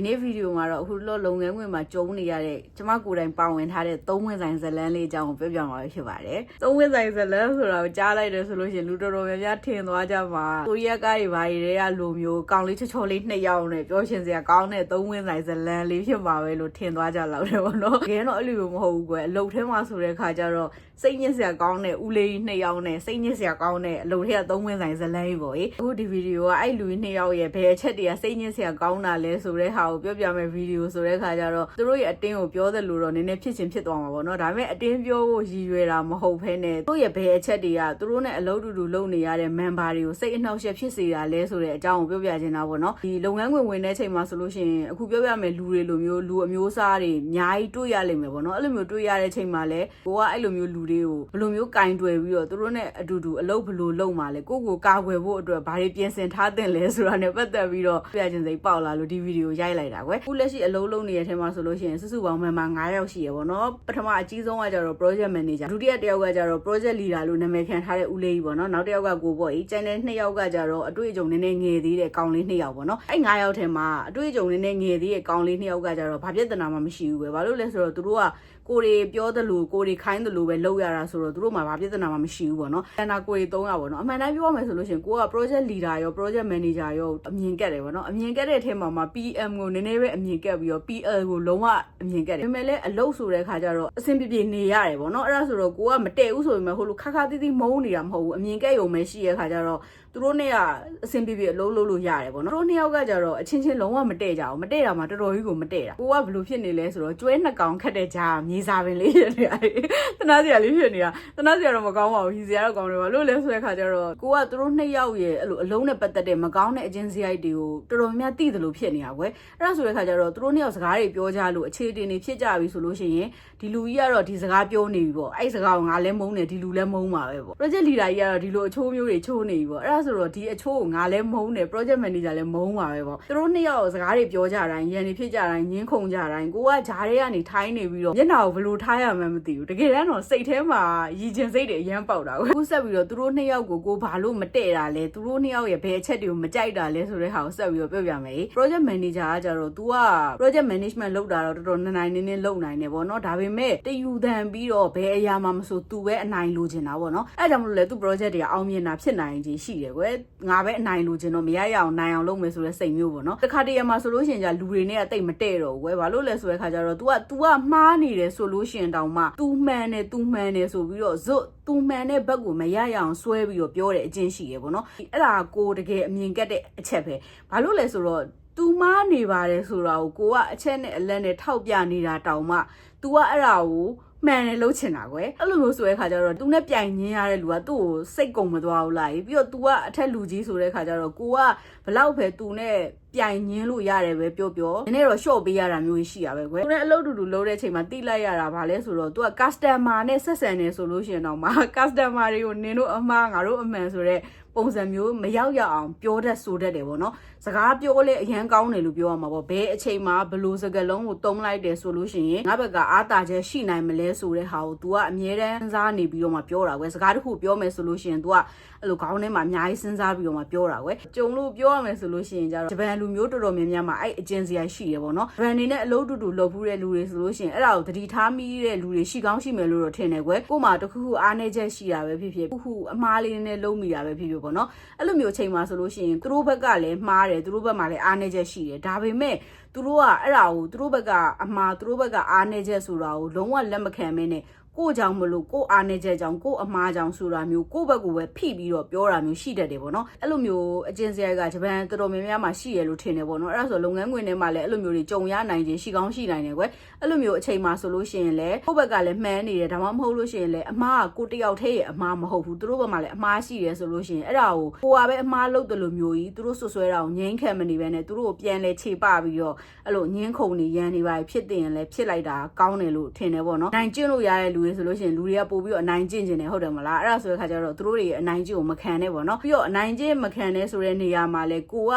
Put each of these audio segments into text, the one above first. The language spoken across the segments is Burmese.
ဒီနေ့ဗီဒီယိုမှာတော့အခုလောလုပ်ငန်းခွင်မှာကျုံနေရတဲ့ကျမကိုယ်တိုင်ပါဝင်ထားတဲ့သုံးဝင်ဆိုင်ဇလန်းလေးအကြောင်းကိုပြောပြမှာဖြစ်ပါတယ်။သုံးဝင်ဆိုင်ဇလန်းဆိုတာကိုကြားလိုက်တယ်ဆိုလို့ရှိရင်လူတော်တော်များများထင်သွားကြမှာကိုရီးယားကားတွေဘာတွေတွေကလိုမျိုးကောင်လေးချောချောလေးနှစ်ယောက်နဲ့ပြောရှင်စရာကောင်းတဲ့သုံးဝင်ဆိုင်ဇလန်းလေးဖြစ်မှာပဲလို့ထင်သွားကြလောက်တယ်ပေါ့နော်။တကယ်တော့အဲ့လိုမျိုးမဟုတ်ဘူးကွယ်အလုပ်ထဲမှာဆိုတဲ့ခါကျတော့စိတ်ညစ်စရာကောင်းတဲ့ဦးလေးကြီးနှစ်ယောက်နဲ့စိတ်ညစ်စရာကောင်းတဲ့အလုပ်ထဲကသုံးဝင်ဆိုင်ဇလန်းကြီးပေါ့လေအခုဒီဗီဒီယိုကအဲ့လူကြီးနှစ်ယောက်ရဲ့ဘယ်အချက်တွေကစိတ်ညစ်စရာကောင်းတာလဲဆိုတဲ့ဟာကိုပြောပြမယ့်ဗီဒီယိုဆိုတဲ့ခါကျတော့သူတို့ရဲ့အတင်းကိုပြောတယ်လို့တော့နည်းနည်းဖြစ်ချင်းဖြစ်သွားမှာပေါ့နော်ဒါပေမဲ့အတင်းပြောဖို့ရည်ရွယ်တာမဟုတ်ဘဲနဲ့သူတို့ရဲ့ဘယ်အချက်တွေကသူတို့နဲ့အလုပ်တူတူလုပ်နေရတဲ့ member တွေကိုစိတ်အနှောက်အယှက်ဖြစ်စေတာလဲဆိုတဲ့အကြောင်းကိုပြောပြချင်တာပေါ့နော်ဒီလုပ်ငန်းခွင်ဝင်တဲ့ချိန်မှာဆိုလို့ရှိရင်အခုပြောပြမယ့်လူတွေလိုမျိုးလူအမျိုးအစားတွေအများကြီးတွေ့ရလိမ့်မယ်ပေါ့နော်အဲ့လိုမျိုးတွေ့ရတဲ့ချိန်မှာလဲကိုကအဲ့လိုမျိုးလူတွေကိုဘယ်လိုမျိုးကင်တွယ်ပြီးတော့သူတို့နဲ့အတူတူအလုပ်ဘယ်လိုလုပ်မှာလဲကိုကိုကာကွယ်ဖို့အတွက်ဘာတွေပြင်ဆင်ထားတင်လဲဆိုတာနဲ့ပတ်သက်ပြီးတော့ပြချင်စိတ်ပေါက်လာလို့ဒီဗီဒီယိုရိုက်လိုက်တာကွယ်အခုလက်ရှိအလုပ်လုပ်နေတဲ့ထဲမှာဆိုလို့ရှိရင်စုစုပေါင်း member 9ယောက်ရှိရပေါ့နော်ပထမအကြီးဆုံးကကြတော့ project manager ဒုတိယတစ်ယောက်ကကြတော့ project leader လို့နာမည်ခံထားတဲ့ဦးလေးကြီးပေါ့နော်နောက်တစ်ယောက်ကကိုပေါ့အေးကျန်တဲ့နှစ်ယောက်ကကြတော့အတွေ့အကြုံနည်းနည်းငယ်သေးတဲ့ကောင်လေးနှစ်ယောက်ပေါ့နော်အဲ့9ယောက်ထဲမှာအတွေ့အကြုံနည်းနည်းငယ်သေးတဲ့ကောင်လေးနှစ်ယောက်ကကြတော့ဘာပြဿနာမှမရှိဘူးပဲဘာလို့လဲဆိုတော့သူတို့က ကိုရီပြောသလိုကိုရီခိုင်းသလိုပဲလုပ်ရတာဆိုတော့သူတို့မှာဘာပြဿနာမှမရှိဘူးပေါ့နော်။အနာကိုရီ300ပေါ့နော်။အမှန်တမ်းပြောရမယ်ဆိုလို့ရှိရင်ကိုက project leader ရော project manager ရောအမြင်ကက်တယ်ပေါ့နော်။အမြင်ကက်တဲ့အထက်မှာမှာ PM ကိုနည်းနည်းပဲအမြင်ကက်ပြီးတော့ PL ကိုလုံးဝအမြင်ကက်တယ်။ဒါပေမဲ့လည်းအလုပ်ဆိုတဲ့ခါကျတော့အဆင်ပြေပြေနေရတယ်ပေါ့နော်။အဲ့ဒါဆိုတော့ကိုကမတည့်ဘူးဆိုပေမဲ့ဟိုလိုခါခါတီးတီးမုန်းနေတာမဟုတ်ဘူး။အမြင်ကက်ရုံပဲရှိရခါကျတော့သူတို့နဲ့ကအဆင်ပြေပြေအလုပ်လုပ်လို့ရတယ်ပေါ့နော်။သူတို့နှစ်ယောက်ကကြတော့အချင်းချင်းလုံးဝမတည့်ကြဘူး။မတည့်တာမှတော်တော်ကြီးကိုမတည့်တာ။ကိုကဘယ်လိုဖြစ်နေလဲဆိုတော့ကျွဲနှစ်ကောင်ခတ်တဲ့ကြားမြေစာပင်လေးဖြစ်နေတာလေ။တနာစရာလေးဖြစ်နေတာ။တနာစရာတော့မကောင်းပါဘူး။ဟီစရာတော့ကောင်းတယ်ပါ။လို့လဲဆိုတဲ့ခါကျတော့ကိုကသူတို့နှစ်ယောက်ရဲ့အဲ့လိုအလုံးနဲ့ပတ်သက်တဲ့မကောင်းတဲ့အချင်းစရိုက်တွေကိုတော်တော်များများသိတယ်လို့ဖြစ်နေတာကွယ်။အဲ့ဒါဆိုတဲ့ခါကျတော့သူတို့နှစ်ယောက်စကားတွေပြောကြလို့အခြေတင်တွေဖြစ်ကြပြီဆိုလို့ရှိရင်ဒီလူကြီးကတော့ဒီစကားပြောနေပြီပေါ့။အဲ့စကားကိုငါလည်းမုန်းတယ်ဒီလူလည်းမုန်းပါပဲပေါ့။ project leader ကြီးကတော့ဒီလိုအချိုးမျိုးတွေချိုးနေပြီပေါ့။အဲ့ဒါဆိုတော့ဒီအချိုးကိုငါလည်းမုန်းတယ် project manager လည်းမုန်းပါပဲပေါ့သူတို့နှစ်ယောက်စကားတွေပြောကြတိုင်းရန်နေဖြစ်ကြတိုင်းညင်းခုန်ကြတိုင်းကိုကဂျားတွေကနေထိုင်းနေပြီးတော့မျက်နှာကိုဘယ်လိုထားရမှန်းမသိဘူးတကယ်တမ်းတော့စိတ်ထဲမှာရည်ကျင်စိတ်တွေအရန်ပေါက်တာကိုအခုဆက်ပြီးတော့သူတို့နှစ်ယောက်ကိုကိုဘာလို့မတည့်တာလဲသူတို့နှစ်ယောက်ရဲ့ဘယ်အချက်တွေကိုမကြိုက်တာလဲဆိုတဲ့ဟာကိုဆက်ပြီးတော့ပြောပြမယ် project manager ကကြတော့ तू က project management လုပ်တာတော့တော်တော်နိုင်နိုင်နေနေလုပ်နိုင်တယ်ပေါ့နော်ဒါပေမဲ့တယူတန်ပြီးတော့ဘယ်အရာမှမဆို तू ပဲအနိုင်လိုချင်တာပေါ့နော်အဲဒါကြောင့်မလို့လေ तू project တွေကအောင်မြင်တာဖြစ်နိုင်ခြင်းရှိတယ် ကွယ်ငါပဲအနိုင်လိုချင်တော့မရရအောင်နိုင်အောင်လုပ်မယ်ဆိုတဲ့စိတ်မျိုးပေါ့နော်တခါတရံမှာဆိုလို့ရှိရင်じゃလူတွေနဲ့အတိတ်မတည့်တော့ဘူးကွယ်ဘာလို့လဲဆိုတဲ့ခါကျတော့ तू က तू ကမှားနေတယ်ဆိုလို့ရှိရင်တောင်မှ तू မှန်တယ် तू မှန်တယ်ဆိုပြီးတော့ဇွတ် तू မှန်တဲ့ဘက်ကိုမရရအောင်ဆွဲပြီးတော့ပြောတဲ့အချင်းရှိရပေါ့နော်အဲ့ဒါကိုတကယ်အမြင်ကက်တဲ့အချက်ပဲဘာလို့လဲဆိုတော့သူမားနေပါတယ်ဆိုတာကိုကိုကအချက်နဲ့အလက်နဲ့ထောက်ပြနေတာတောင်မှ तू ကအဲ့ဒါကို မှန်တယ်လို့ချင်တာကွယ်အဲ့လိုမျိုးဆိုတဲ့ခါကျတော့ तू နဲ့ပြိုင်ညင်းရတဲ့လူကသူ့ကိုစိတ်ကုံမသွားဘူးလားပြီးတော့ तू ကအထက်လူကြီးဆိုတဲ့ခါကျတော့ကိုကဘလောက်ပဲ तू နဲ့ ပြိုင်ညင်းလို့ရတယ်ပဲပြောပြောနည်းနည်းတော့ရှော့ပေးရတာမျိုးရှိရပဲကွယ်သူနဲ့အလုပ်တူတူလုပ်တဲ့ချိန်မှာတိလိုက်ရတာဗာလဲဆိုတော့သူက customer နဲ့ဆက်ဆံနေဆိုလို့ရှိရင်တော့မှ customer တွေကိုနင်တို့အမှားငါတို့အမှန်ဆိုတော့ပုံစံမျိုးမရောက်ရအောင်ပြောတတ်ဆိုတတ်တယ်ပေါ့နော်စကားပြောလဲအရန်ကောင်းတယ်လို့ပြောရမှာပေါ့ဘယ်အချိန်မှာဘလို့စကားလုံးကိုတုံးလိုက်တယ်ဆိုလို့ရှိရင်ငါဘက်ကအားတာချက်ရှိနိုင်မလဲဆိုတဲ့ဟာကို तू ကအမြဲတမ်းစဉ်းစားနေပြီးတော့မှပြောတာကွယ်စကားတစ်ခုပြောမယ်ဆိုလို့ရှိရင် तू ကအဲ့လိုခေါင်းထဲမှာအများကြီးစဉ်းစားပြီးတော့မှပြောတာကွယ်ကြုံလို့ပြောရမယ်ဆိုလို့ရှိရင်ကျတော့ဂျပန်လူမျိုးတော်တော်များများမှာအဲ့အကျဉ်းစရာရှိတယ်ပေါ့နော်ဂျပန်နေနဲ့အလုပ်တူတူလုပ်ဖူးတဲ့လူတွေဆိုလို့ရှိရင်အဲ့ဒါကိုတတိထားမိတဲ့လူတွေရှိကောင်းရှိမယ်လို့တော့ထင်တယ်ကွယ်ကို့မှာတခုခုအားနေချက်ရှိတာပဲဖြစ်ဖြစ်ခုခုအမားလေးနဲ့လုံးမိတာပဲဖြစ်ဖြစ်ပေါ့နော်အဲ့လိုမျိုးအချိန်မှာဆိုလို့ရှိရင်သူတို့ဘက်ကလည်းမှားတယ်သူတို့ဘက်မှာလည်းအားနေချက်ရှိတယ်ဒါပေမဲ့သူတို့ကအဲ့ဒါကိုသူတို့ဘက်ကအမှားသူတို့ဘက်ကအားနေချက်ဆိုတာကိုလုံးဝလက်မခံမင်းနဲ့ ကိုကြောင့်မလို့ကိုအားနေချက်ကြောင့်ကိုအမားကြောင့်ဆိုတာမျိုးကိုဘက်ကိုပဲဖိပြီးတော့ပြောတာမျိုးရှိတတ်တယ်ပေါ့နော်အဲ့လိုမျိုးအကျဉ်းစရိုက်ကဂျပန်တော်တော်များများမှာရှိရလို့ထင်တယ်ပေါ့နော်အဲ့ဒါဆိုလုပ်ငန်းခွင်ထဲမှာလည်းအဲ့လိုမျိုးတွေကြုံရနိုင်ခြင်းရှိကောင်းရှိနိုင်တယ်ကွယ်အဲ့လိုမျိုးအချိန်မှာဆိုလို့ရှိရင်လည်းကိုဘက်ကလည်းမှန်းနေတယ်ဒါမှမဟုတ်လို့ရှိရင်လည်းအမားကကိုတယောက်တည်းရဲ့အမားမဟုတ်ဘူးသူတို့ဘက်မှာလည်းအမားရှိတယ်ဆိုလို့ရှိရင်အဲ့ဒါကိုကိုကပဲအမားလုပ်တယ်လို့မျိုးကြီးသူတို့ဆွဆွဲတာကိုငြင်းခံမနေဘဲနဲ့သူတို့ကိုပြန်လဲခြေပပြီးတော့အဲ့လိုငင်းခုန်နေရန်နေပါဖြစ်တင်ရင်လည်းဖြစ်လိုက်တာကောင်းတယ်လို့ထင်တယ်ပေါ့နော်နိုင်ကျင့်လို့ရတဲ့လူတွေဆိုလို့ရှိရင်လူတွေကပို့ပြီးတော့အနိုင်ကျင့်ကျင်တယ်ဟုတ်တယ်မလားအဲ့ဒါဆိုတဲ့ခါကျတော့သူတို့တွေအနိုင်ကျင့်ကိုမခံနဲ့ပေါ့နော်ပြီးတော့အနိုင်ကျင့်မခံနဲ့ဆိုတဲ့နေရာမှာလဲကိုက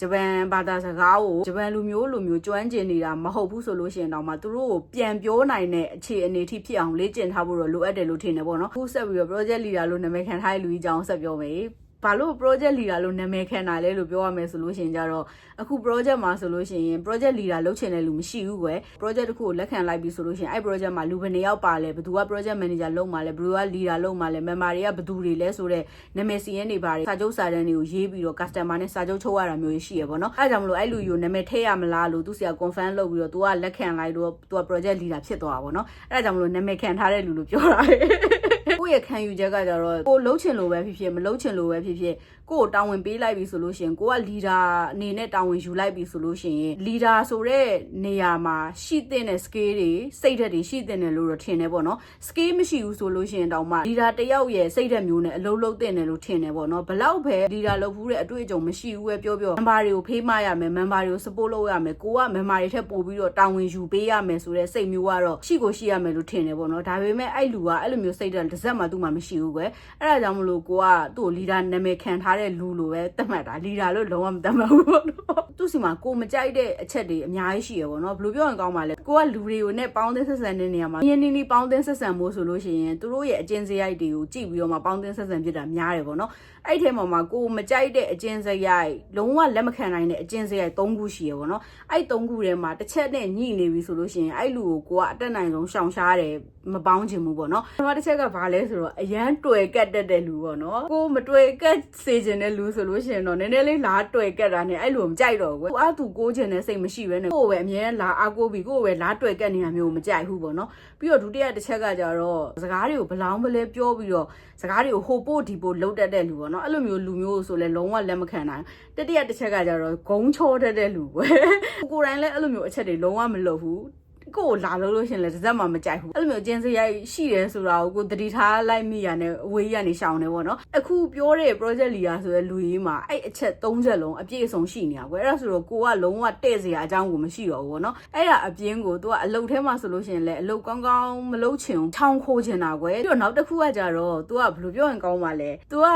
ဂျပန်ဘာသာစကားကိုဂျပန်လူမျိုးလူမျိုးကျွမ်းကျင်နေတာမဟုတ်ဘူးဆိုလို့ရှိရင်တော့မှသူတို့ကိုပြန်ပြောနိုင်တဲ့အခြေအနေထိဖြစ်အောင်လေ့ကျင့်ထားဖို့တော့လိုအပ်တယ်လို့ထင်တယ်ပေါ့နော်အခုဆက်ပြီးတော့ project leader လို့နာမည်ခံထားတဲ့လူကြီးကြောင်းဆက်ပြောမယ် ဘာလို့ project leader လို့နာမည်ခံတာလဲလို့ပြောရမယ်ဆိုလို့ရှိရင်ကြတော့အခု project မှာဆိုလို့ရှိရင် project leader လုပ်ချင်တဲ့လူမရှိဘူးကွယ် project တစ်ခုကိုလက်ခံလိုက်ပြီဆိုလို့ရှိရင်အဲ့ project မှာလူဘယ်နှစ်ယောက်ပါလဲဘယ်သူက project manager လုပ်မှာလဲဘယ်သူက leader လုပ်မှာလဲ member တွေကဘယ်သူတွေလဲဆိုတော့နာမည်စီရင်နေပါတယ်စာချုပ်စာတမ်းတွေကိုရေးပြီးတော့ customer နဲ့စာချုပ်ချုပ်ရတာမျိုးရှိရပေါ့နော်အဲ့ဒါကြောင့်မလို့အဲ့လူယူနာမည်ထည့်ရမလားလို့သူဆရာ confirm လုပ်ပြီးတော့ तू ကလက်ခံလိုက်တော့ तू က project leader ဖြစ်သွားတာပေါ့နော်အဲ့ဒါကြောင့်မလို့နာမည်ခံထားတဲ့လူလို့ပြောတာကို ယ့်ရဲ့ခံယူချက်ကကြတော့ကိုလှုပ်ချင်လို့ပဲဖြစ်ဖြစ်မလှုပ်ချင်လို့ပဲဖြစ်ဖြစ်ကိုကိုတာဝန်ပေးလိုက်ပြီဆိုလို့ရှိရင်ကိုက leader အနေနဲ့တာဝန်ယူလိုက်ပြီဆိုလို့ရှိရင် leader ဆိုတဲ့နေရာမှာရှိတဲ့ skill တွေစိတ်ဓာတ်တွေရှိတဲ့လို့တော့ထင်တယ်ပေါ့နော် skill မရှိဘူးဆိုလို့ရှိရင်တောင်မှ leader တယောက်ရဲ့စိတ်ဓာတ်မျိုးနဲ့အလုံးလုံးတဲ့တယ်လို့ထင်တယ်ပေါ့နော်ဘလောက်ပဲ leader လုပ်ဘူးတဲ့အတွေ့အကြုံမရှိဘူးပဲပြောပြော member တွေကိုဖေးမရမယ် member တွေကို support လုပ်ရမယ်ကိုက member တွေထက်ပိုပြီးတော့တာဝန်ယူပေးရမယ်ဆိုတဲ့စိတ်မျိုးကတော့ရှိကိုရှိရမယ်လို့ထင်တယ်ပေါ့နော်ဒါပေမဲ့အဲ့လူကအဲ့လိုမျိုးစိတ်ဓာတ်တစ်စက်မှသူ့မှာမရှိဘူးကွယ်အဲ့ဒါကြောင့်မလို့ကိုကသူ့ကို leader နာမည်ခံထားတဲ့လူလိုပဲသတ်မှတ်တာ leader လို့လုံးဝမသတ်မှတ်ဘူးပေါ့နော်သူ့စီမှာကိုမကြိုက်တဲ့အချက်တွေအများကြီးရှိရပေါ့နော်ဘယ်လိုပြောရင်ကောင်းပါလဲကိုကလူတွေကိုနဲ့ပေါင်းသင်းဆက်ဆံတဲ့နေရာမှာရင်းနှီးနှီးပေါင်းသင်းဆက်ဆံဖို့ဆိုလို့ရှိရင်သူတို့ရဲ့အကျင့်စရိုက်တွေကိုကြည့်ပြီးတော့မှပေါင်းသင်းဆက်ဆံဖြစ်တာများတယ်ပေါ့နော်အဲ့ထဲမှာမှာကိုမကြိုက်တဲ့အကျင့်စရိုက်လုံးဝလက်မခံနိုင်တဲ့အကျင့်စရိုက်၃ခုရှိရပေါ့နော်အဲ့၃ခုထဲမှာတစ်ချက်နဲ့ညှိနေပြီဆိုလို့ရှိရင်အဲ့လူကိုကိုကအတက်နိုင်ဆုံးရှောင်ရှားတယ်မပေါင်းချင်ဘူးပေါ့နော်ပထမတစ်ချက်ကဘာလဲဆိုတော့အရန်တွေ့ကတ်တတ်တဲ့လူပေါ့နော်ကိုမတွေ့ကတ်စေချင်တဲ့လူဆိုလို့ရှိရင်တော့နည်းနည်းလေးလားတွေ့ကတ်တာနဲ့အဲ့လူကိုမကြိုက်တော့ဘူးကိုအားသူကိုချင်တဲ့စိတ်မရှိဘဲနဲ့ကိုပဲအမြဲလာအားကိုပြီးကိုပဲလားတွေ့ကတ်နေတာမျိုးမကြိုက်ဘူးပေါ့နော်ပြီးတော့ဒုတိယတစ်ချက်ကကြတော့စကားတွေကိုဘလောင်းမလဲပြောပြီးတော့စကားတွေကိုဟိုပို့ဒီပို့လှုပ်တတ်တဲ့လူပေါ့နော်အဲ့လိုမျိုးလူမျိုးဆိုလဲလုံးဝလက်မခံနိုင်တတိယတစ်ချက်ကကြတော့ဂုံချောတတ်တဲ့လူပဲကိုယ်တိုင်လည်းအဲ့လိုမျိုးအချက်တွေလုံးဝမလုပ်ဘူး ကိုလာလို့လို့ရှင်လဲတစ်စက်မှမကြိုက်ဘူးအဲ့လိုမျိုးကျင်းစရိုက်ရှိတယ်ဆိုတာကိုကိုတတိထားလိုက်မိရနဲ့အဝေးကနေရှောင်နေပေါ့နော်အခုပြောတဲ့ project leader ဆိုတဲ့လူကြီးမှာအဲ့အချက်၃ချက်လုံးအပြည့်အစုံရှိနေတာကွယ်အဲ့ဒါဆိုတော့ကိုကလုံးဝတဲ့စရာအကြောင်းကိုမရှိတော့ဘူးပေါ့နော်အဲ့ဒါအပြင်ကိုသူကအလုတ်ထဲမှာဆိုလို့ရှင်လဲအလုတ်ကောင်းကောင်းမလုတ်ချင်ချောင်းခိုးချင်တာကွယ်ပြီးတော့နောက်တစ်ခုကကြတော့သူကဘယ်လိုပြောရင်ကောင်းပါလဲသူက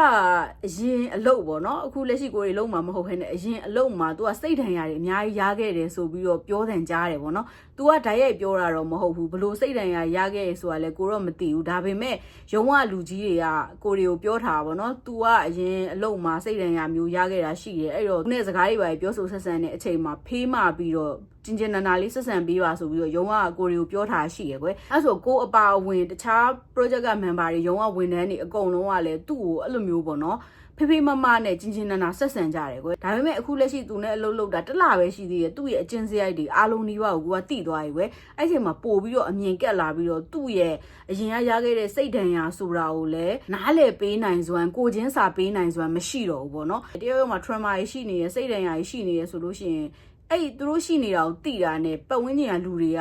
အရင်အလုတ်ပေါ့နော်အခုလက်ရှိကိုရီလုံးမှာမဟုတ်ခဲနဲ့အရင်အလုတ်မှာသူကစိတ်ထံရတွေအများကြီးရခဲ့တယ်ဆိုပြီးတော့ပြောတယ်ကြားတယ်ပေါ့နော်သူကဓာတ်ရိုက်ပြောတာတော့မဟုတ်ဘူးဘလို့စိတ်ဒဏ်ရာရခဲ့ရဆိုတာလဲကိုတော့မသိဘူးဒါပေမဲ့ရုံးကလူကြီးတွေကကိုတွေကိုပြောထားတာပေါ့နော် तू ကအရင်အလုတ်မှာစိတ်ဒဏ်ရာမျိုးရခဲ့တာရှိတယ်အဲ့တော့သူနဲ့စကားတွေပါပြောဆိုဆက်ဆံတဲ့အချိန်မှာဖေးမပြီးတော့ကျင်ကျင်နာနာလေးဆက်ဆံပေးပါဆိုပြီးတော့ရုံးကကိုတွေကိုပြောထားရှိရယ်ကွယ်အဲ့ဆိုကိုအပါအဝင်တခြား project က member တွေရုံးကဝန်ထမ်းတွေအကုန်လုံးကလည်းသူ့ကိုအဲ့လိုမျိုးပေါ့နော် ဖေဖေမမနဲ့ကျင်ကျင်နာနာဆက်ဆံကြတယ်ကွယ်ဒါပေမဲ့အခုလက်ရှိသူနဲ့အလုပ်လုပ်တာတစ်လပဲရှိသေးတယ်သူ့ရဲ့အကျင့်စရိုက်တွေအားလုံးဒီဘကိုကတိသွားပြီကွယ်အဲ့ချိန်မှာပို့ပြီးတော့အမြင်ကက်လာပြီးတော့သူ့ရဲ့အရင်ကရခဲ့တဲ့စိတ်ဒဏ်ရာဆိုတာကိုလည်းနားလေပေးနိုင်စွမ်းကိုချင်းစာပေးနိုင်စွမ်းမရှိတော့ဘူးပေါ့နော်တရုတ်ရုံမှာ trauma တွေရှိနေရစိတ်ဒဏ်ရာတွေရှိနေရဆိုလို့ရှိရင်အဲ့သူတို့ရှိနေတာကိုတိတာနဲ့ပတ်ဝန်းကျင်ကလူတွေက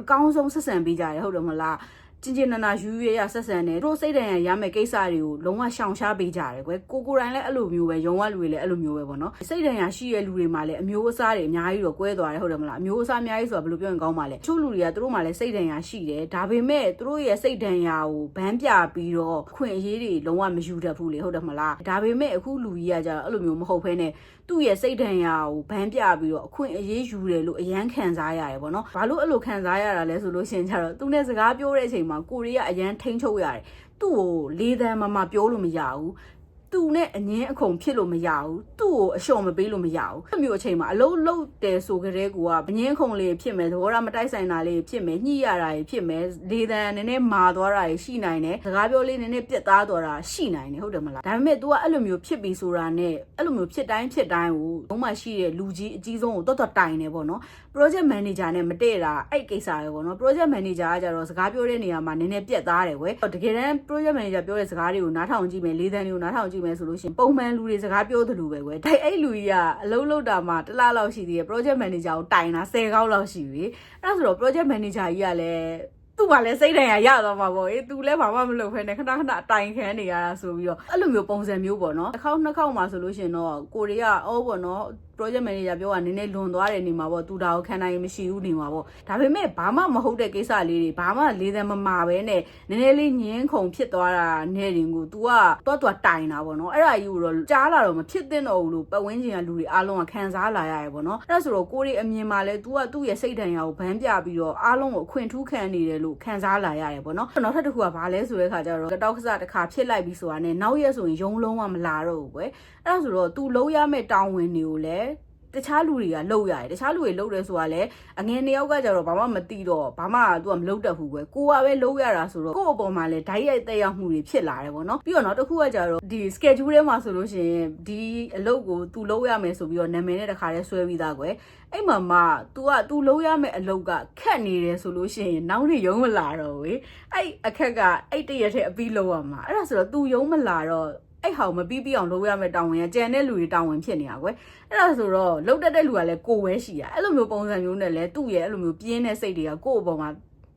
အကောင်းဆုံးဆက်ဆံပေးကြတယ်ဟုတ်တယ်မလား ကျင်ကျင်နာနာယူရရဆက်ဆံတယ်တို့စိတ်တန်ရရမယ်ကိစ္စတွေကိုလုံးဝရှောင်ရှားပေးကြတယ်ကွယ်ကိုကိုတိုင်းလည်းအဲ့လိုမျိုးပဲရုံဝလူတွေလည်းအဲ့လိုမျိုးပဲပေါ့နော်စိတ်တန်ရရှိရလူတွေမှာလည်းအမျိုးအစားတွေအများကြီးတော့ကွဲသွားတယ်ဟုတ်တယ်မလားအမျိုးအစားအများကြီးဆိုတာဘယ်လိုပြောရင်ကောင်းပါလဲချို့လူတွေကတို့မှာလည်းစိတ်တန်ရရှိတယ်ဒါပေမဲ့တို့ရဲ့စိတ်တန်ရကိုဗန်းပြပြီးတော့ခွင့်အရေးတွေလုံးဝမယူတတ်ဘူးလေဟုတ်တယ်မလားဒါပေမဲ့အခုလူကြီးကကြတော့အဲ့လိုမျိုးမဟုတ်ဘဲနဲ့ သူ့ရဲ့စိတ်ဒဏ်ရာကိုဗန်းပြပြီးတော့အခွင့်အရေးယူတယ်လို့အရန်ခံစားရတယ်ပေါ့နော်။ဘာလို့အဲ့လိုခံစားရတာလဲဆိုလို့ရှိရင်ကျတော့သူနဲ့စကားပြောတဲ့အချိန်မှာကိုရီးယားအရန်ထိန်ချုပ်ရတယ်။သူ့ကိုလေးသန်းမမပြောလို့မရဘူး။ သူနဲ့အငင်းအခုံဖြစ်လို့မရဘူးသူ့ကိုအလျှော်မပေးလို့မရဘူးအဲ့မျိုးအချိန်မှာအလုံးလုံးတယ်ဆိုကြတဲ့ကူကအငင်းအခုံလေးဖြစ်မယ်သဘောထားမတိုက်ဆိုင်တာလေးဖြစ်မယ်ညှိရတာတွေဖြစ်မယ်လေတံနည်းနည်းမာသွားတာတွေရှိနိုင်တယ်စကားပြောလေးနည်းနည်းပြက်သားသွားတာရှိနိုင်တယ်ဟုတ်တယ်မလားဒါပေမဲ့ तू ကအဲ့လိုမျိုးဖြစ်ပြီးဆိုတာနဲ့အဲ့လိုမျိုးဖြစ်တိုင်းဖြစ်တိုင်းကိုဘုံမှာရှိတဲ့လူကြီးအကြီးဆုံးကိုတော်တော်တိုင်နေပေါ့နော် project manager နဲ့မတည့်တာအဲ့ကိစ္စပဲပေါ့နော် project manager ကကြတော့စကားပြောတဲ့နေရာမှာနည်းနည်းပြက်သားတယ်ကွယ်တကယ်တမ်း project manager ပြောတဲ့စကားတွေကိုနားထောင်ကြည့်မယ်လေးသန်းတွေကိုနားထောင်ကြည့်မယ်ဆိုလို့ရှိရင်ပုံမှန်လူတွေစကားပြောသလိုပဲကွယ်ဒါအဲ့လူကြီးကအလုံးလုံးတာမှတစ်လားလောက်ရှိသေးတယ် project manager ကိုတိုင်တာ10ခေါက်လောက်ရှိပြီအဲ့ဒါဆိုတော့ project manager ကြီးကလည်းသူ့ကလည်းစိတ်ဒဏ်ရာရသွားမှာပေါ့အေးသူလည်းဘာမှမလုပ်ဖ ೇನೆ ခဏခဏအတိုင်ခံနေရတာဆိုပြီးတော့အဲ့လိုမျိုးပုံစံမျိုးပေါ့နော်တစ်ခေါက်နှစ်ခေါက်မှဆိုလို့ရှင်တော့ကိုရီးယားအော်ပေါ့နော် project manager ပြောတာနည်းနည်းလွန်သွားတယ်နေမှာပေါ့သူဒါကိုခံနိုင်ရင်မရှိဘူးနေမှာပေါ့ဒါပေမဲ့ဘာမှမဟုတ်တဲ့ကိစ္စလေးတွေဘာမှလေးသက်မမာပဲနဲ့နည်းနည်းလေးညင်းခုန်ဖြစ်သွားတာနဲ့တင်ကို तू ကတော့တော့တိုင်တာပေါ့နော်အဲ့ဒါကြီးကိုတော့ကြားလာတော့မဖြစ်သင့်တော့ဘူးလို့ပတ်ဝန်းကျင်ကလူတွေအားလုံးကခံစားလာရတယ်ပေါ့နော်အဲ့ဒါဆိုတော့ကိုရီအမြင်မှာလဲ तू ကသူ့ရဲ့စိတ်ဓာတ်ရာကိုဗန်းပြပြီးတော့အားလုံးကိုအခွင့်ထူးခံနေတယ်လို့ခံစားလာရတယ်ပေါ့နော်နောက်ထပ်တစ်ခုကဘာလဲဆိုတဲ့ခါကျတော့ကတောက်ကစားတစ်ခါဖြစ်လိုက်ပြီးဆိုတာနဲ့နောက်ရက်ဆိုရင်ယုံလုံးဝမလာတော့ဘူးကွယ်အဲ့ဒါဆိုတော့ तू လုံးရမဲ့တောင်းဝင်တွေကိုလည်း တခြားလူတွေကလှုပ်ရတယ်တခြားလူတွေလှုပ်တယ်ဆိုတာလည်းအငယ်နှစ်ယောက်ကကြတော့ဘာမှမသိတော့ဘာမှသူကမလှုပ်တတ်ဘူးကွယ်ကိုကပဲလှုပ်ရတာဆိုတော့ကိုယ့်အပေါ်မှာလည်းဓာတ်ရိုက်တက်ရောက်မှုတွေဖြစ်လာတယ်ပေါ့နော်ပြီးတော့နောက်တစ်ခုကကြတော့ဒီ schedule ထဲမှာဆိုလို့ရှိရင်ဒီအလုပ်ကို तू လှုပ်ရမယ်ဆိုပြီးတော့နာမည်နဲ့တခါတည်းဆွဲပြီးသားကွယ်အဲ့မှာမှ तू က तू လှုပ်ရမယ့်အလုပ်ကခက်နေတယ်ဆိုလို့ရှိရင်နောက်နေ့ရုံးမလာတော့ဘူးအဲ့အခက်ကအဲ့တရက်တည်းအပြီးလှုပ်ရမှာအဲ့ဒါဆိုတော့ तू ရုံးမလာတော့ အဲ့ဟာကိုမပြီးပြီးအောင်လုပ်ရမယ့်တောင်းဝင်ကကြံတဲ့လူတွေတောင်းဝင်ဖြစ်နေတာကွယ်အဲ့ဒါဆိုတော့လုတ်တက်တဲ့လူကလည်းကိုယ်ဝဲရှိရအဲ့လိုမျိုးပုံစံမျိုးနဲ့လည်းသူ့ရဲ့အဲ့လိုမျိုးပြင်းတဲ့စိတ်တွေကကိုယ့်အပေါ်မှာ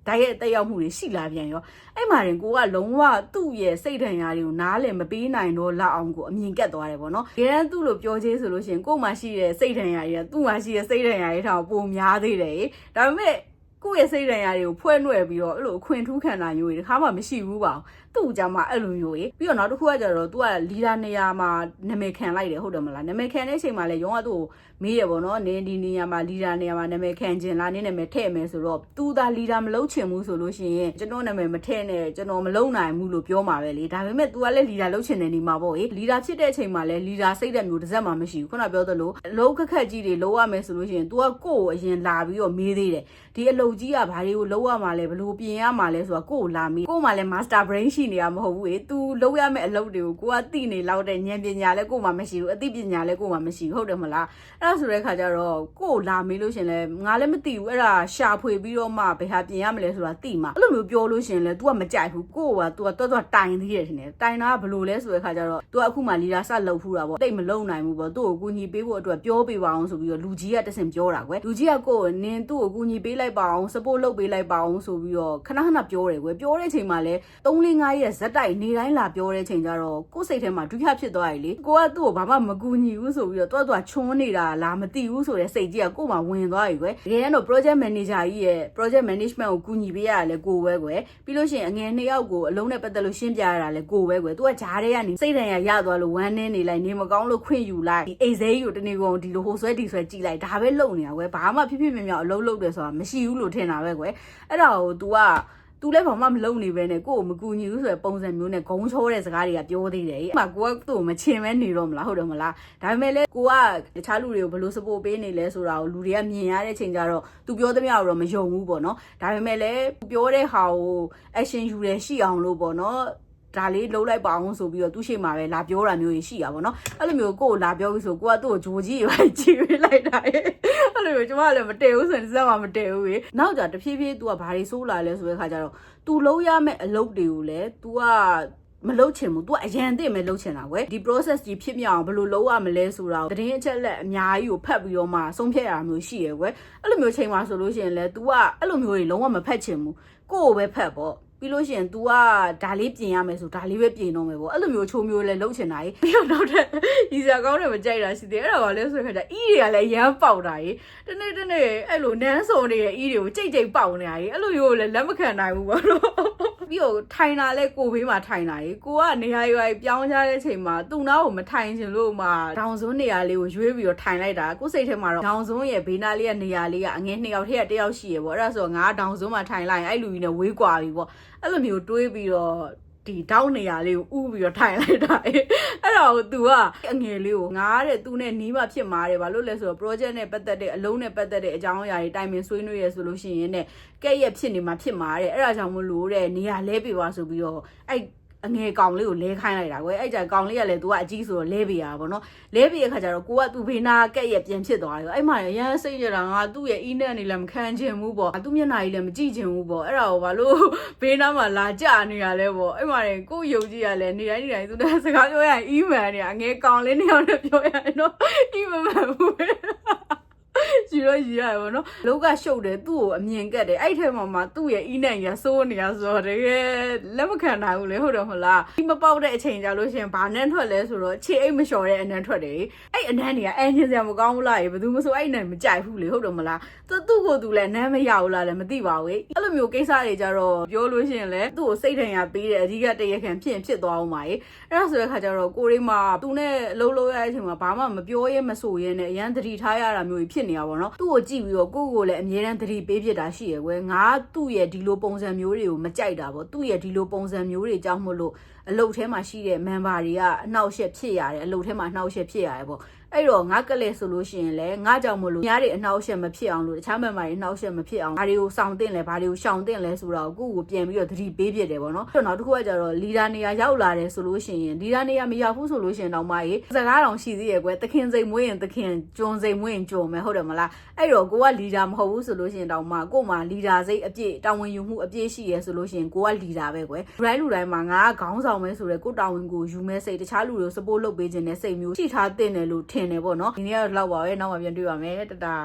ဓာတ်ရဲ့တက်ရောက်မှုတွေရှိလာပြန်ရောအဲ့မှာရင်ကိုကလုံးဝသူ့ရဲ့စိတ်ဓာတ်ရာတွေကိုနားလည်မပေးနိုင်တော့လောက်အောင်ကိုအမြင်ကက်သွားတယ်ပေါ့နော်။ဒီတန်းသူ့လိုပြောချေးဆိုလို့ရှိရင်ကို့မှာရှိတဲ့စိတ်ဓာတ်ရာတွေကသူ့မှာရှိတဲ့စိတ်ဓာတ်ရာတွေထောင်ပုံများသေးတယ်။ဒါပေမဲ့ကိုယ့်ရဲ့စိတ်ဓာတ်ရာတွေကိုဖွဲ့နှွယ်ပြီးတော့အဲ့လိုအခွင့်ထူးခံတာမျိုးတွေတခါမှမရှိဘူးပါဘူး။ သူ့ကြမှာအဲ့လိုမျိုးကြီးပြီးတော့နောက်တစ်ခုကကြတော့ तू ကလီဒါနေရာမှာနာမည်ခံလိုက်တယ်ဟုတ်တယ်မလားနာမည်ခံတဲ့အချိန်မှာလည်းရုံးကသူ့ကိုမေးရပေါ့နော်နင်းဒီနေရာမှာလီဒါနေရာမှာနာမည်ခံခြင်းလားနင်းနာမည်ထည့်မယ်ဆိုတော့ तू သာလီဒါမလုပ်ချင်ဘူးဆိုလို့ရှိရင်ကျွန်တော်နာမည်မထည့်နဲ့ကျွန်တော်မလုပ်နိုင်ဘူးလို့ပြောမှာပဲလေဒါပေမဲ့ तू ကလည်းလီဒါလုပ်ချင်တယ်နေမှာပေါ့ဟေးလီဒါဖြစ်တဲ့အချိန်မှာလည်းလီဒါစိတ်တဲ့မျိုးတစ်စက်မှမရှိဘူးခုနပြောသလိုအလုံးခက်ခက်ကြီးတွေလုပ်ရမယ်ဆိုလို့ရှိရင် तू ကကိုယ့်ကိုအရင်လာပြီးတော့မေးသေးတယ်ဒီအလုပ်ကြီးကဘာတွေကိုလုပ်ရမှာလဲဘယ်လိုပြင်ရမှာလဲဆိုတာကိုယ့်ကိုလာမေးကိုယ့်မှာလည်း master brain ရှိ နေတာမဟုတ်ဘူးဟေး तू လုပ်ရမယ့်အလုပ်တွေကိုကိုကသိနေလောက်တဲ့ဉာဏ်ပညာလည်းကို့မှာမရှိဘူးအသိပညာလည်းကို့မှာမရှိဘူးဟုတ်တယ်မလားအဲ့ဒါဆိုတဲ့ခါကျတော့ကို့လာမေးလို့ရှင်လဲငါလည်းမသိဘူးအဲ့ဒါရှာဖွေပြီးတော့မှဘယ်ဟာပြင်ရမလဲဆိုတာသိမှာအဲ့လိုမျိုးပြောလို့ရှင်လဲ तू ကမကြိုက်ဘူးကို့က तू ကတော်တော်တိုင်သေးတယ်ထင်တယ်တိုင်တာကဘယ်လိုလဲဆိုတဲ့ခါကျတော့ तू ကအခုမှလီလာဆက်လုပ်ဖူးတာပေါ့တိတ်မလုံနိုင်ဘူးပေါ့သူ့ကိုကူညီပေးဖို့အတွက်ပြောပေးပါအောင်ဆိုပြီးတော့လူကြီးကတဆင်ပြောတာကွယ်လူကြီးကကို့ကိုနင်သူ့ကိုကူညီပေးလိုက်ပါအောင် support လုပ်ပေးလိုက်ပါအောင်ဆိုပြီးတော့ခဏခဏပြောတယ်ကွယ်ပြောတဲ့အချိန်မှာလဲ3 4 5 ရက်ဇက်တိုက်နေတိုင်းလာပြောတဲ့ချိန်ကျတော့ကို့စိတ်ထဲမှာဒုက္ခဖြစ်သွားပြီလေကိုကသူ့ကိုဘာမှမကူညီဘူးဆိုပြီးတော့တွတ်တွတ်ချွန်းနေတာလားမသိဘူးဆိုတဲ့စိတ်ကြီးကကို့မှာဝင်သွားပြီကွယ်တကယ်တော့ project manager ကြီးရဲ့ project management ကိုကူညီပေးရတယ်လေကိုပဲကွယ်ပြီးလို့ရှိရင်အငယ်နှစ်ယောက်ကိုအလုံးနဲ့ပတ်သက်လို့ရှင်းပြရတာလေကိုပဲကွယ်သူကဂျားထဲကနေစိတ်ဓာတ်ရရသွားလို့ဝမ်းနေနေလိုက်နေမကောင်းလို့ခွင့်ယူလိုက်ဒီအိတ်သေးကြီးကိုတနေ့ကုန်ဒီလိုဟိုဆွဲဒီဆွဲကြည့်လိုက်ဒါပဲလုံနေတာကွယ်ဘာမှဖြစ်ဖြစ်မြင်မြင်အလုံးလုံးတယ်ဆိုတာမရှိဘူးလို့ထင်တာပဲကွယ်အဲ့ဒါကို तू က သူလည်းဘာမှမလုပ်နေပဲနဲ့ကို့ကိုမကူညီဘူးဆိုတဲ့ပုံစံမျိုးနဲ့ဂုံချိုးတဲ့စကားတွေကပြောသေးတယ်။အဲ့မှာကိုကသူ့ကိုမချင်မဲနေတော့မလားဟုတ်တယ်မလား။ဒါပေမဲ့လည်းကိုကတခြားလူတွေကိုဘယ်လို support ပေးနေလဲဆိုတာကိုလူတွေကမြင်ရတဲ့ချိန်ကျတော့သူပြောသမျှတော့မယုံဘူးပေါ့နော်။ဒါပေမဲ့လည်းပြောတဲ့ဟာကို action ယူရရှိအောင်လို့ပေါ့နော်။ ဒါလေးလှုပ်လိုက်ပါအောင်ဆိုပြီးတော့သူ့ရှိမှာပဲလာပြောတာမျိုးကြီးရှိတာပေါ့နော်အဲ့လိုမျိုးကိုကိုလာပြောပြီးဆိုကိုကသူ့ကိုဂျိုကြီးပဲကြည့်ပေးလိုက်တာအဲ့လိုမျိုးကျမကလည်းမတည့်ဘူးဆိုရင်စက်မှမတည့်ဘူးလေနောက်ကြတဖြည်းဖြည်း तू ကဘာတွေဆိုးလာလဲဆိုတဲ့ခါကျတော့ तू လုံးရမယ့်အလုပ်တွေကိုလည်း तू ကမလုပ်ချင်ဘူး तू အရန်သိမဲ့လုပ်ချင်တာကွယ်ဒီ process ကြီးဖြစ်မြောက်အောင်ဘယ်လိုလုပ်ရမလဲဆိုတာကိုတရင်အချက်လက်အများကြီးကိုဖတ်ပြီးတော့မှဆုံးဖြတ်ရတာမျိုးရှိရယ်ကွယ်အဲ့လိုမျိုးချိန်မှာဆိုလို့ရှိရင်လည်း तू ကအဲ့လိုမျိုးတွေလုံးဝမဖတ်ချင်ဘူးကိုယ့်ကိုပဲဖတ်ပေါ့ ပြီးလို့ရှိရင် तू ကဒါလေးပြင်ရမယ်ဆိုဒါလေးပဲပြင်တော့မယ်ပေါ့အဲ့လိုမျိုးချိုးမျိုးလဲလှုပ်ချင်တာကြီးပြီးတော့နောက်ထပ်ရီစရာကောင်းတယ်မကြိုက်တာရှိသေးတယ်အဲ့ဒါကလည်းဆိုတဲ့ခါကျအီးတွေကလည်းရမ်းပေါက်တာကြီးတနေ့တနေ့အဲ့လိုနန်းစုံနေတဲ့အီးတွေကိုကြိတ်ကြိတ်ပေါက်နေတာကြီးအဲ့လိုမျိုးလည်းလက်မခံနိုင်ဘူးပေါ့နော် ပြီးတော့ထိုင်တာလဲကိုဘေးမှာထိုင်တာကြီးကိုကနေရာရွာပြောင်းကြတဲ့ချိန်မှာသူ့နားကိုမထိုင်ချင်လို့မှဒေါင်စွန်းနေရာလေးကိုရွေးပြီးတော့ထိုင်လိုက်တာကိုစိတ်ထဲမှာတော့ဒေါင်စွန်းရဲ့ဘေးနားလေးကနေရာလေးကအငယ်နှစ်ယောက်ထဲကတစ်ယောက်ရှိရပေါ့အဲ့ဒါဆိုငါဒေါင်စွန်းမှာထိုင်လိုက်ရင်အဲ့လူကြီးနဲ့ဝေးကွာပြီပေါ့အဲ့လိုမျိုးတွေးပြီးတော့ ဒီတောင်းနေရလေးကိုဥပြီးတော့ထိုင်လိုက်တာအဲ့အဲ့တော့ तू ကအငယ်လေးကိုငားတဲ့ तू နဲ့နီးမှဖြစ်မှာတယ်ဘာလို့လဲဆိုတော့ project နဲ့ပတ်သက်တဲ့အလုံးနဲ့ပတ်သက်တဲ့အကြောင်းအရာတွေတိုင်ပင်ဆွေးနွေးရဆိုလို့ရှိရင်တဲ့ကဲ့ရဲ့ဖြစ်နေမှာဖြစ်မှာတဲ့အဲ့ဒါကြောင့်မလို့တဲ့နေရာလဲပြပါဆိုပြီးတော့အဲ့ အငယ်ကောင်လေးကိုလဲခိုင်းလိုက်တာကွယ်အဲ့ကြကောင်လေးကလည်း तू ကအကြီးဆိုတော့လဲပြရပါဘောနော်လဲပြရခါကျတော့ကိုက तू ဘေးနာကက်ရဲ့ပြန်ဖြစ်သွားတယ်အဲ့မှာရမ်းစိတ်ကြတာငါသူ့ရဲ့အီးနဲ့နေလည်းမခံချင်ဘူးပေါ့သူ့မျက်နှာကြီးလည်းမကြည့်ချင်ဘူးပေါ့အဲ့ဒါကိုဘာလို့ဘေးနာမှာလာကြနေရလဲပေါ့အဲ့မှာကိုယုံကြည်ရလဲနေတိုင်းနေတိုင်းသူတည်းစကားပြောရရင်အီးမန်နေအငယ်ကောင်လေးနေအောင်လည်းပြောရရင်တော့အီးမမှန်ဘူး ယူတော့ယူရတယ်ဗောနော်လောကရှုပ်တယ်သူ့ကိုအမြင်ကတ်တယ်အဲ့ထဲမှာမှသူ့ရဲ့အီးနိုင်ရစိုးနေရဆိုတော့တကယ်လက်မခံနိုင်ဘူးလေဟုတ်တယ်မဟုတ်လားဒီမပေါက်တဲ့အချိန်ကြလို့ရှရင်ဘာနဲ့ထွက်လဲဆိုတော့ခြေအိတ်မလျှော်တဲ့အနံထွက်တယ်အဲ့အနံတွေကအဲညင်စရာမကောင်းဘူးလားရေဘယ်သူမှဆိုအဲ့အနံမကြိုက်ဘူးလေဟုတ်တယ်မလားသူသူ့ကိုသူလည်းနမ်းမရဘူးလားလည်းမသိပါဘူးအဲ့ လိုမျိုးကိစ္စတွေကြတော့ပြောလို့ရှရင်လေသူ့ကိုစိတ်ထင်ရပေးတယ်အဓိကတရခံဖြစ်ရင်ဖြစ်သွားအောင်ပါရေအဲ့ဒါဆိုတဲ့ခါကျတော့ကိုရိမသူနဲ့လှုပ်လှုပ်ရတဲ့အချိန်မှာဘာမှမပြောရဲမဆိုရဲနဲ့အရန်သတိထားရတာမျိုးကြီးဖြစ်နေတာပေါ့နော်သူ့ကိုကြည့်ပြီးတော့ကိုယ့်ကိုယ်လည်းအမြဲတမ်းသတိပေးဖြစ်တာရှိရယ်ကွယ်ငါသူ့ရဲ့ဒီလိုပုံစံမျိုးတွေကိုမကြိုက်တာပေါ့သူ့ရဲ့ဒီလိုပုံစံမျိုးတွေကြောင့်မို့လို့အလုတ်ထဲမှာရှိတဲ့ member တွေကအနှောက်အယှက်ဖြစ်ရတယ်အလုတ်ထဲမှာအနှောက်အယှက်ဖြစ်ရတယ်ပေါ့ အဲ့တော့ငါကလေးဆိုလို့ရှိရင်လည်းငါကြောင့်မလို့ညားတွေအနှောက်အယှက်မဖြစ်အောင်လို့တခြား member တွေအနှောက်အယှက်မဖြစ်အောင်ဘာတွေကိုစောင့်တင်လဲဘာတွေကိုရှောင်တင်လဲဆိုတော့ကိုယ့်ကိုပြန်ပြီးတော့သတိပေးဖြစ်တယ်ပေါ့နော်အဲ့တော့နောက်တစ်ခုကကျတော့ leader နေရာရောက်လာတယ်ဆိုလို့ရှိရင် leader နေရာမရောက်ဘူးဆိုလို့ရှိရင်တော့မကြီးစကားတောင်ရှိသေးရဲ့ကွယ်သခင်စိန်မွေးရင်သခင်ကျွန်းစိန်မွေးရင်ကျွန်းမယ်ဟုတ်တယ်မလားအဲ့တော့ကိုက leader မဟုတ်ဘူးဆိုလို့ရှိရင်တော့မကို့မှာ leader စိတ်အပြည့်တာဝန်ယူမှုအပြည့်ရှိရဲဆိုလို့ရှိရင်ကိုက leader ပဲကွယ်လူတိုင်းလူတိုင်းမှာငါကခေါင်းဆောင်ပဲဆိုတော့ကိုတာဝန်ကိုယူမဲစိတ်တခြားလူတွေကို support လုပ်ပေးခြင်းနဲ့စိတ်မျိုးရှိထားတဲ့တယ်လို့ထင်တယ်ပေါ့နော်ဒီနေ့ကတော့လောက်ပါပဲနောက်မှပြန်တွေ့ပါမယ်တတာ